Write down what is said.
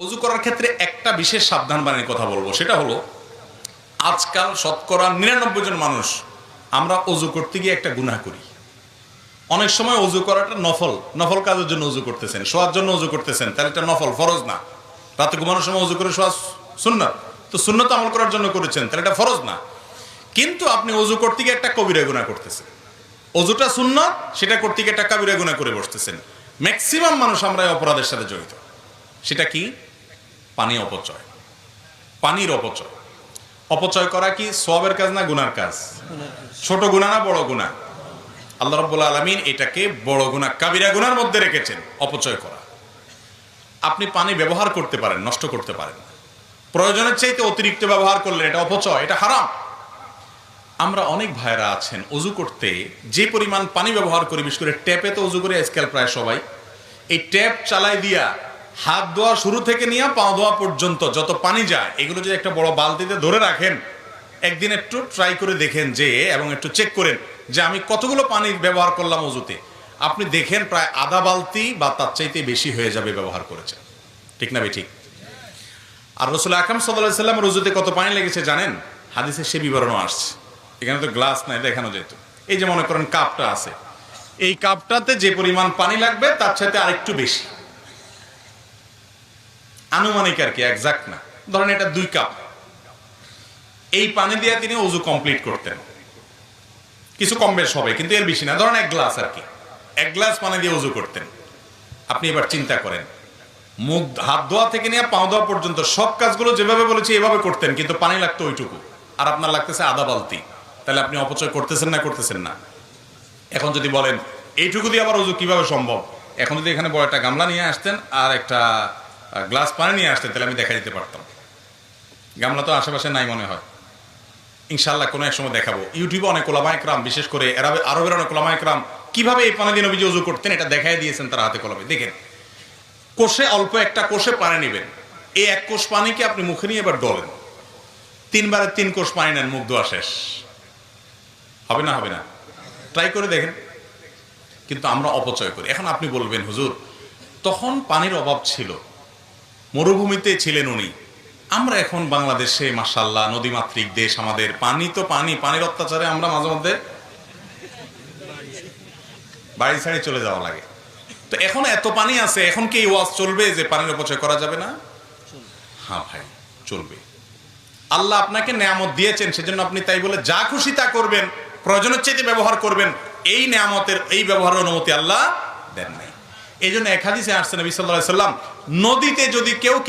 অজু করার ক্ষেত্রে একটা বিশেষ সাবধান বাণীর কথা বলব। সেটা হলো, আজকাল শতকরা নিরানব্বই জন মানুষ আমরা অজু করতে গিয়ে একটা গুনাহ করি। অনেক সময় অজু করাটা নফল নফল কাজের জন্য অজু করতেছেন, শোয়ার জন্য অজু করতেছেন, তাহলে এটা নফল, ফরজ না। রাতে ঘুমানোর সময় অজু করে শোয়া সুন্নত, তো সুন্নত আমল করার জন্য করেছেন, তাহলে এটা ফরজ না। কিন্তু আপনি অজু করতে গিয়ে একটা কবিরা গুনাহ করতেছেন। অজুটা শূন্য সেটা করতে গিয়ে একটা কবিরা গুনাহ করে বসতেছেন। ম্যাক্সিমাম মানুষ আমরা এই অপরাধের সাথে জড়িত। সেটা কি? পানি অপচয়। পানির অপচয়। অপচয় করা কি? সবের কাজ না গুনার কাজ? ছোট গুণা না বড় গুণা আল্লাহ রব্বুল আলমিন এটাকে বড় গুণা কাবিরা গুনার মধ্যে রেখেছেন অপচয় করা। আপনি পানি ব্যবহার করতে পারেন, নষ্ট করতে পারেন। প্রয়োজনের চাইতে অতিরিক্ত ব্যবহার করলেন এটা অপচয়, এটা হারাম। আমরা অনেক ভাইরা আছেন অজু করতে যে পরিমাণ পানি ব্যবহার করি, বিশেষ করে ট্যাপে তো অজু করে আজকাল প্রায় সবাই, এই ট্যাপ চালাই দিয়া হাত ধোয়া শুরু থেকে নিয়ে পা ধোয়া পর্যন্ত যত পানি যায়, এগুলো যদি একটা বড় বালতিতে ধরে রাখেন, একদিন একটু ট্রাই করে দেখেন যে, এবং একটু চেক করেন যে আমি কতগুলো পানি ব্যবহার করলাম অজুতে। আপনি দেখেন প্রায় আধা বালতি বা তার চাইতে বেশি হয়ে যাবে ব্যবহার করেছেন। ঠিক না ঠিক। আর রসুল আকরাম সাল্লাহ সাল্লাম রুজুতে কত পানি লেগেছে জানেন? হাদিসে সে বিবরণও আসছে। এখানে তো গ্লাস নাই, দেখানো যেত এই যে মনে করেন কাপটা আছে। এই কাপটাতে যে পরিমাণ পানি লাগবে, তার সাথে আরেকটু বেশি। আনুমানিক আর কি একজাক্ট না। ধরেন এটা দুই কাপ। এই পানি দিয়ে তিনি অজু কমপ্লিট করতেন। কিছু কম বেশ হবে, কিন্তু এর বেশি না। ধরেন এক গ্লাস আর কি। এক গ্লাস পানি দিয়ে অজু করতেন। আপনি এবার চিন্তা করেন, মুখ, হাত ধোয়া থেকে নিয়ে পাও ধোয়া পর্যন্ত সব কাজগুলো যেভাবে বলেছি এভাবে করতেন, কিন্তু পানি লাগতো ওইটুকু। আর আপনার লাগতেছে আধা বালতি। তাহলে আপনি অপচয় করতেছেন না করতেছেন না। এখন যদি বলেন, এইটুকু দিয়ে আবার অজু কীভাবে সম্ভব? এখন যদি এখানে বড় একটা গামলা নিয়ে আসতেন আর একটা গ্লাস পানি নিয়ে আসতেন তাহলে আমি দেখা দিতে পারতাম। গামলা তো আশেপাশে নাই মনে হয়। ইনশাল্লাহ কোনো এক সময় দেখাবো। ইউটিউবে অনেক ওলামা একরাম বিশেষ করে আরবে আরবের অনেক ওলামা একরাম কীভাবে এই পানি দিয়ে নবীজি অজু করতেন এটা দেখাই দিয়েছেন তারা হাতে কলমে। দেখেন, কোষে অল্প একটা কোষে পানি নেবেন। এই এক কোষ পানিকে আপনি মুখে নিয়ে এবার ডলেন। তিনবারে তিন কোষ পানি নেন, মুখ ধোয়া শেষ। হবে না হবে না? ট্রাই করে দেখেন। কিন্তু আমরা অপচয় করি। এখন আপনি বলবেন, হুজুর, তখন পানির অভাব ছিল। মরুভূমিতে ছিলেন উনি। আমরা এখন বাংলাদেশে মাসাল্লাহ নদীমাতৃক দেশ আমাদের। পানি তো পানি, পানির অত্যাচারে আমরা মাঝে মধ্যে বাড়ি ছাড়ি চলে যাওয়া লাগে। তো এখন এত পানি আছে, এখন কি ওয়াজ চলবে যে পানির অপচয় করা যাবে না? হ্যাঁ ভাই, চলবে। আল্লাহ আপনাকে নেয়ামত দিয়েছেন, সেজন্য আপনি তাই বলে যা খুশি তা করবেন, প্রয়োজনের চেয়ে ব্যবহার করবেন। এই নেয়ামতের, এই ব্যবহারের অনুমতি আল্লাহ দেন নাই। এই জন্য এক হাদিসে আসছে নবী সাল্লাহ সাল্লাম নদীতে যদি কেউ